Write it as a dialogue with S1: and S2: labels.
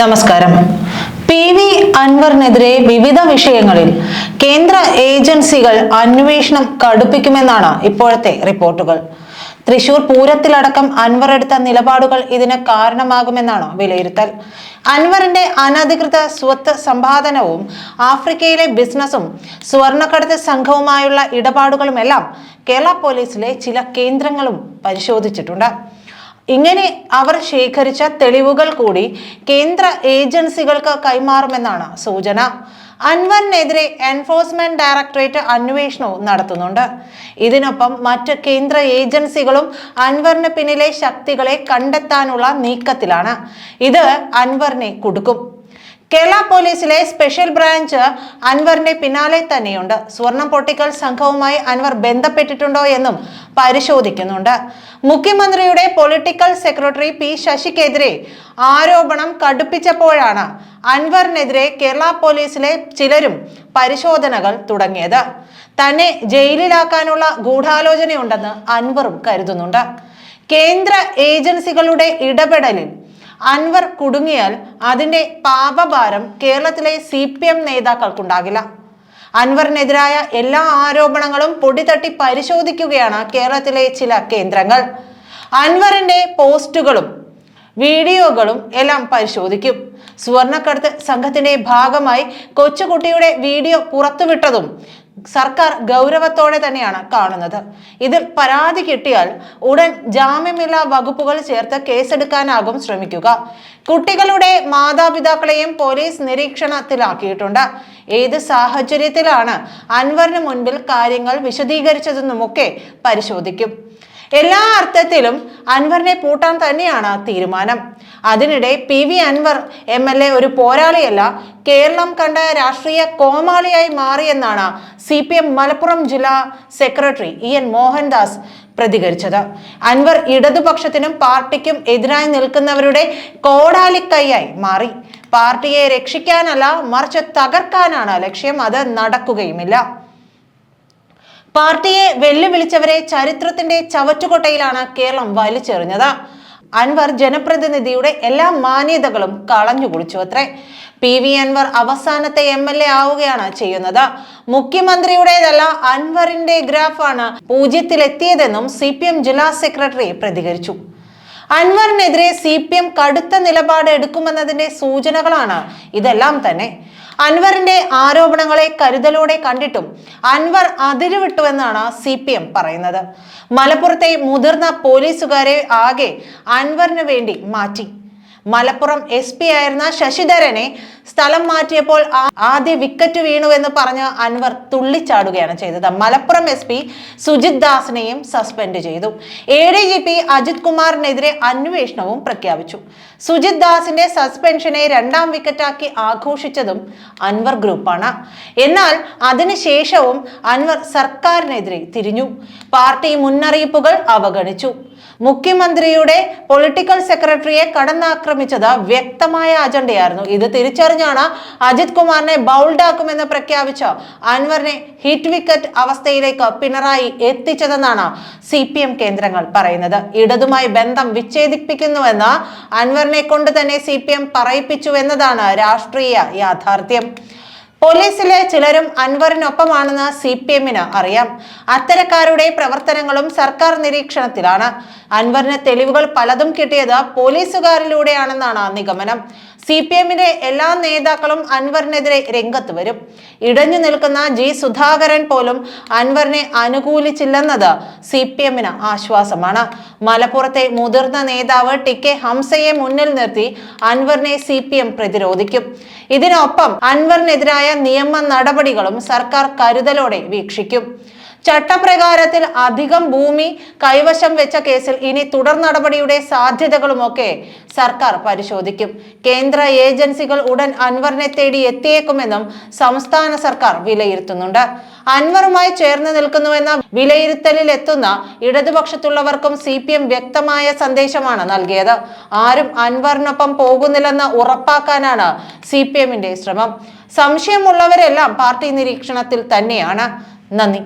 S1: നമസ്കാരം. P V അൻവറിനെതിരെ വിവിധ വിഷയങ്ങളിൽ കേന്ദ്ര ഏജൻസികൾ അന്വേഷണം കടുപ്പിക്കുമെന്നാണ് ഇപ്പോഴത്തെ റിപ്പോർട്ടുകൾ. തൃശൂർ പൂരത്തിലടക്കം അൻവർ എടുത്ത നിലപാടുകൾ ഇതിന് കാരണമാകുമെന്നാണ് വിലയിരുത്തൽ. അൻവറിന്റെ അനധികൃത സ്വത്ത് സമ്പാദനവും ആഫ്രിക്കയിലെ ബിസിനസ്സും സ്വർണക്കടത്ത് സംഘവുമായുള്ള ഇടപാടുകളുമെല്ലാം കേരള പോലീസിലെ ചില കേന്ദ്രങ്ങളും പരിശോധിച്ചിട്ടുണ്ട്. ഇങ്ങനെ അവർ ശേഖരിച്ച തെളിവുകൾ കൂടി കേന്ദ്ര ഏജൻസികൾക്ക് കൈമാറുമെന്നാണ് സൂചന. അൻവറിനെതിരെ എൻഫോഴ്സ്മെന്റ് ഡയറക്ടറേറ്റ് അന്വേഷണവും നടത്തുന്നുണ്ട്. ഇതിനൊപ്പം മറ്റ് കേന്ദ്ര ഏജൻസികളും അൻവറിന് പിന്നിലെ ശക്തികളെ കണ്ടെത്താനുള്ള നീക്കത്തിലാണ്. ഇത് അൻവറിനെ കുടുക്കും. കേരള പോലീസിലെ സ്പെഷ്യൽ ബ്രാഞ്ച് അൻവറിന്റെ പിന്നാലെ തന്നെയുണ്ട്. സ്വർണം പൊട്ടിക്കൽ സംഘവുമായി അൻവർ ബന്ധപ്പെട്ടിട്ടുണ്ടോ എന്നും പരിശോധിക്കുന്നുണ്ട്. മുഖ്യമന്ത്രിയുടെ പൊളിറ്റിക്കൽ സെക്രട്ടറി പി ശശിക്കെതിരെ ആരോപണം കടുപ്പിച്ചപ്പോഴാണ് അൻവറിനെതിരെ കേരള പോലീസിലെ ചിലരും പരിശോധനകൾ തുടങ്ങിയത്. തന്നെ ജയിലിലാക്കാനുള്ള ഗൂഢാലോചനയുണ്ടെന്ന് അൻവറും കരുതുന്നുണ്ട്. കേന്ദ്ര ഏജൻസികളുടെ ഇടപെടലിൽ അൻവർ കുടുങ്ങിയാൽ അതിന്റെ പാപഭാരം കേരളത്തിലെ സി പി എം നേതാക്കൾക്കുണ്ടാകില്ല. അൻവറിനെതിരായ എല്ലാ ആരോപണങ്ങളും പൊടിതട്ടി പരിശോധിക്കുകയാണ് കേരളത്തിലെ ചില കേന്ദ്രങ്ങൾ. അൻവറിന്റെ പോസ്റ്റുകളും വീഡിയോകളും എല്ലാം പരിശോധിക്കും. സ്വർണക്കടത്ത് സംഘത്തിന്റെ ഭാഗമായി കൊച്ചുകുട്ടിയുടെ വീഡിയോ പുറത്തുവിട്ടതും സർക്കാർ ഗൗരവത്തോടെ തന്നെയാണ് കാണുന്നത്. ഇതിൽ പരാതി കിട്ടിയാൽ ഉടൻ ജാമ്യമില്ലാ വകുപ്പുകൾ ചേർത്ത് കേസെടുക്കാനാകും ശ്രമിക്കുക. കുട്ടികളുടെ മാതാപിതാക്കളെയും പോലീസ് നിരീക്ഷണത്തിലാക്കിയിട്ടുണ്ട്. ഏത് സാഹചര്യത്തിലാണ് അൻവറിന് മുൻപിൽ കാര്യങ്ങൾ വിശദീകരിച്ചതെന്നുമൊക്കെ പരിശോധിക്കും. എല്ലാ അർത്ഥത്തിലും അൻവറിനെ പൂട്ടാൻ തന്നെയാണ് തീരുമാനം. അതിനിടെ P V Anvar M L A ഒരു പോരാളിയല്ല കേരളം കണ്ട രാഷ്ട്രീയ കോമാളിയായി മാറിയെന്നാണ് സി പി എം മലപ്പുറം ജില്ലാ സെക്രട്ടറി ഇ എൻ മോഹൻദാസ് പ്രതികരിച്ചത്. അൻവർ ഇടതുപക്ഷത്തിനും പാർട്ടിക്കും എതിരായി നിൽക്കുന്നവരുടെ കോടാലിക്കൈയായി മാറി. പാർട്ടിയെ രക്ഷിക്കാനല്ല മറിച്ച് തകർക്കാനാണ് ലക്ഷ്യം അത് നടക്കുകയുമില്ല. പാർട്ടിയെ വെല്ലുവിളിച്ചവരെ ചരിത്രത്തിന്റെ ചവറ്റുകൊട്ടയിലാണ് കേരളം വലിച്ചെറിഞ്ഞത്. അൻവർ ജനപ്രതിനിധിയുടെ എല്ലാ മാന്യതകളും കളഞ്ഞു കുളിച്ചു അത്രേ. പി വി അൻവർ അവസാനത്തെ എം എൽ എ ആവുകയാണ് ചെയ്യുന്നത്. മുഖ്യമന്ത്രിയുടേതല്ല അൻവറിന്റെ ഗ്രാഫാണ് പൂജ്യത്തിലെത്തിയതെന്നും സി പി എം ജില്ലാ സെക്രട്ടറി പ്രതികരിച്ചു. അൻവറിനെതിരെ സി പി എം കടുത്ത നിലപാട് എടുക്കുമെന്നതിന്റെ സൂചനകളാണ് ഇതെല്ലാം തന്നെ. അൻവറിന്റെ ആരോപണങ്ങളെ കരുതലോടെ കണ്ടിട്ടും അൻവർ അതിരുവിട്ടുവെന്നാണ് സി പി എം പറയുന്നത്. മലപ്പുറത്തെ മുതിർന്ന പോലീസുകാരെ ആകെ അൻവറിന് വേണ്ടി മാറ്റി. മലപ്പുറം എസ് പി ആയിരുന്ന ശശിധരനെ സ്ഥലം മാറ്റിയപ്പോൾ ആദ്യ വിക്കറ്റ് വീണു എന്ന് പറഞ്ഞ് അൻവർ തുള്ളിച്ചാടുകയാണ് ചെയ്തത്. മലപ്പുറം എസ് പി സുജിത് ദാസിനെയും സസ്പെൻഡ് ചെയ്തു. A D G P Ajith കുമാറിനെതിരെ അന്വേഷണവും പ്രഖ്യാപിച്ചു. സുജിത് ദാസിന്റെ സസ്പെൻഷനെ രണ്ടാം വിക്കറ്റാക്കി ആഘോഷിച്ചതും അൻവർ ഗ്രൂപ്പാണ്. എന്നാൽ അതിനുശേഷവും അൻവർ സർക്കാരിനെതിരെ തിരിഞ്ഞു. പാർട്ടി മുന്നറിയിപ്പുകൾ അവഗണിച്ചു. മുഖ്യമന്ത്രിയുടെ പൊളിറ്റിക്കൽ സെക്രട്ടറിയെ കടന്നാക്രമിച്ചത് വ്യക്തമായ അജണ്ടയായിരുന്നു. ഇത് തിരിച്ചറിഞ്ഞാണ് അജിത് കുമാറിനെ ബൗൾഡാക്കുമെന്ന് പ്രഖ്യാപിച്ച അൻവറിനെ ഹിറ്റ് വിക്കറ്റ് അവസ്ഥയിലേക്ക് പിണറായി എത്തിച്ചതെന്നാണ് സി പി എം കേന്ദ്രങ്ങൾ പറയുന്നത്. ഇടതുമായി ബന്ധം വിച്ഛേദിപ്പിക്കുന്നുവെന്ന് അൻവറിനെ കൊണ്ട് തന്നെ സി പി എം പറയിപ്പിച്ചു എന്നതാണ് രാഷ്ട്രീയ യാഥാർത്ഥ്യം. പോലീസിലെ ചിലരും അൻവറിനൊപ്പമാണെന്ന് സി പി എമ്മിന് അറിയാം. അത്തരക്കാരുടെ പ്രവർത്തനങ്ങളും സർക്കാർ നിരീക്ഷണത്തിലാണ്. അൻവറിന് തെളിവുകൾ പലതും കിട്ടിയത് പോലീസുകാരിലൂടെയാണെന്നാണ് നിഗമനം. സി പി എമ്മിന്റെ എല്ലാ നേതാക്കളും അൻവറിനെതിരെ രംഗത്ത് വരും. ഇടഞ്ഞു നിൽക്കുന്ന ജി സുധാകരൻ പോലും അൻവറിനെ അനുകൂലിച്ചില്ലെന്നത് സി പി എമ്മിന് ആശ്വാസമാണ്. മലപ്പുറത്തെ മുതിർന്ന നേതാവ് ടി കെ ഹംസയെ മുന്നിൽ നിർത്തി അൻവറിനെ സി പി എം പ്രതിരോധിക്കും. ഇതിനൊപ്പം അൻവറിനെതിരായ നിയമ നടപടികളും സർക്കാർ കരുതലോടെ വീക്ഷിക്കും. ചട്ടപ്രകാരത്തിൽ അധികം ഭൂമി കൈവശം വെച്ച കേസിൽ ഇനി തുടർ നടപടിയുടെ സാധ്യതകളുമൊക്കെ സർക്കാർ പരിശോധിക്കും. കേന്ദ്ര ഏജൻസികൾ ഉടൻ അൻവറിനെ തേടി എത്തിയേക്കുമെന്നും സംസ്ഥാന സർക്കാർ വിലയിരുത്തുന്നുണ്ട്. അൻവറുമായി ചേർന്ന് നിൽക്കുന്നുവെന്ന വിലയിരുത്തലിൽ എത്തുന്ന ഇടതുപക്ഷത്തുള്ളവർക്കും സി പി എം വ്യക്തമായ സന്ദേശമാണ് നൽകിയത്. ആരും അൻവറിനൊപ്പം പോകുന്നില്ലെന്ന് ഉറപ്പാക്കാനാണ് സി പി എമ്മിന്റെ ശ്രമം. സംശയമുള്ളവരെല്ലാം പാർട്ടി നിരീക്ഷണത്തിൽ തന്നെയാണ്. നന്ദി.